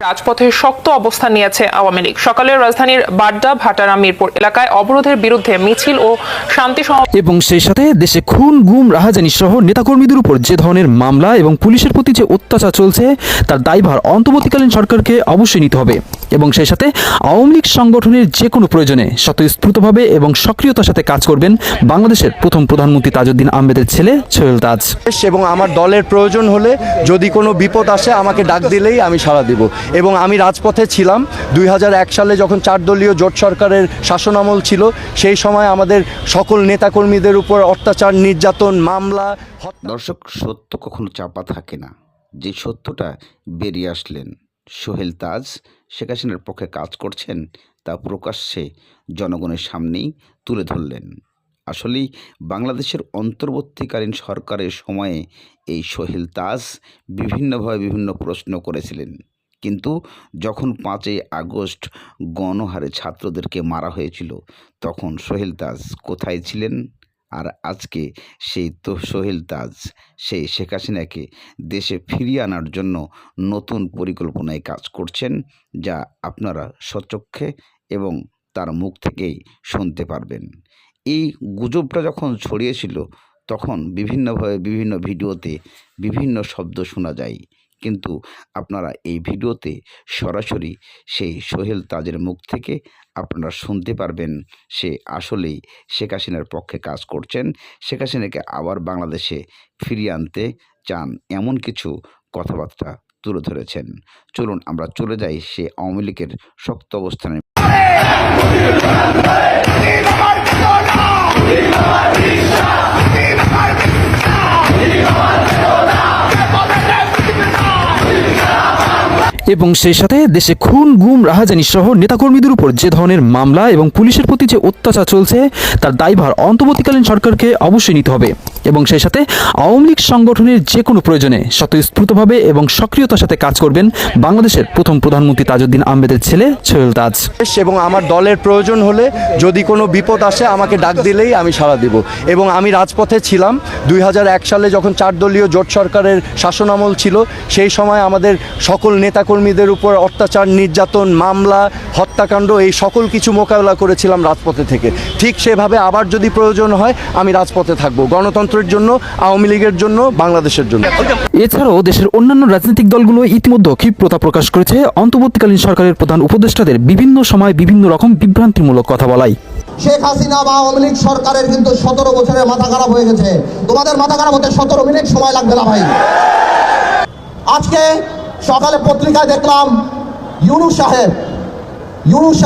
রাজপথে শক্ত অবস্থান নিয়েছে আওয়ামী লীগ। সকালে রাজধানীর বাড্ডা, ভাটারা, মিরপুর এলাকায় অবরোধের বিরুদ্ধে মিছিল ও শান্তি এবং সেই সাথে দেশে খুন, গুম, রাহাজানি সহ নেতাকর্মীদের উপর যে ধরনের মামলা এবং পুলিশের প্রতি যে অত্যাচার চলছে, তার দায়ভার অন্তর্বর্তীকালীন সরকারকে অবশ্যই নিতে হবে। এবং সেই সাথে আওয়ামী লীগ সংগঠনের যে কোনো প্রয়োজনে স্বতঃস্ফূর্তভাবে এবং সক্রিয়তার সাথে কাজ করবেন বাংলাদেশের প্রথম প্রধানমন্ত্রী তাজউদ্দিন আহমেদের ছেলে সোহেল তাজ। এবং আমার দলের প্রয়োজন হলে যদি কোনো বিপদ আসে আমাকে ডাক দিলেই আমি সাড়া দেব। এবং আমি রাজপথে ছিলাম। দুই হাজার এক সালে যখন চার দলীয় জোট সরকারের শাসনামল ছিল সেই সময় আমাদের সকল নেতাকর্মীদের উপর অত্যাচার নির্যাতন মামলা দর্শক সত্য কখনো চাপা থাকে না। যে সত্যটা বেরিয়ে আসলেন। সোহেল তাজ শেখ হাসিনার পক্ষে কাজ করছেন তা প্রকাশ্যে জনগণের সামনেই তুলে ধরলেন। আসলেই বাংলাদেশের অন্তর্বর্তীকালীন সরকারের সময়ে এই সোহেল তাজ বিভিন্নভাবে বিভিন্ন প্রশ্ন করেছিলেন। কিন্তু যখন পাঁচই আগস্ট গণহারে ছাত্রদেরকে মারা হয়েছিল, তখন সোহেল তাজ কোথায় ছিলেন? আর আজকে সেই তো সোহেল তাজ, সেই শেখ হাসিনাকে দেশে ফিরিয়ে আনার জন্য নতুন পরিকল্পনায় কাজ করছেন, যা আপনারা সচক্ষে এবং তার মুখ থেকেই শুনতে পারবেন। এই গুজবটা যখন ছড়িয়েছিল তখন বিভিন্নভাবে বিভিন্ন ভিডিওতে বিভিন্ন শব্দ শোনা যায়। কিন্তু আপনারা এই ভিডিওতে সরাসরি সেই সোহেল তাজের মুখ থেকে আপনারা শুনতে পারবেন সে আসলেই শেখ হাসিনার পক্ষে কাজ করছেন। শেখ হাসিনাকে আবার বাংলাদেশে ফিরিয়ে আনতে চান এমন কিছু কথাবার্তা তুলে ধরেছেন। চলুন আমরা চলে যাই সে আওয়ামী লীগের শক্ত অবস্থানে। এবং সেই সাথে দেশে খুন, গুম, রাহাজানি সহ নেতাকর্মীদের উপর যে ধরনের মামলা এবং পুলিশের প্রতি যে অত্যাচার চলছে, তার দায়ভার অন্তর্বর্তীকালীন সরকারকে অবশ্যই নিতে হবে। এবং সেই সাথে আওয়ামী লীগ সংগঠনের যে কোনো প্রয়োজনে স্বতঃস্ফূর্তভাবে এবং সক্রিয়তার সাথে কাজ করবেন বাংলাদেশের প্রথম প্রধানমন্ত্রী তাজউদ্দিন আহমেদের ছেলে সোহেল তাজ। এবং আমার দলের প্রয়োজন হলে যদি কোনো বিপদ আসে, আমাকে ডাক দিলেই আমি সাড়া দেব। এবং আমি রাজপথে ছিলাম। দুই হাজার এক সালে যখন চার দলীয় জোট সরকারের শাসনামল ছিল, সেই সময় আমাদের সকল নেতাকর্মীদের উপর অত্যাচার নির্যাতন মামলা হত্যাকাণ্ড এই সকল কিছু মোকাবেলা করেছিলাম রাজপথে থেকে। ঠিক সেভাবে আবার যদি প্রয়োজন হয় আমি রাজপথে থাকব। গণতন্ত্রের জন্য আওয়ামী লীগের জন্য বাংলাদেশের জন্য। এছাড়াও দেশের অন্যান্য রাজনৈতিক দলগুলো ইতিমধ্যে ক্ষিপ্রতা প্রকাশ করেছে। অন্তর্বর্তীকালীন সরকারের প্রধান উপদেষ্টাদের বিভিন্ন সময় বিভিন্ন রকম বিভ্রান্তিমূলক কথা বলাই। শেখ হাসিনা বা আওয়ামী লীগ সরকারের কিন্তু সতেরো বছরের মাথা খারাপ হয়ে গেছে। তোমাদের মাথা খারাপ হতে সতেরো মিনিট সময় লাগবে না ভাই। আজকে সকালে পত্রিকায় দেখলাম ইউনু সাহেব ইউনু সাহেব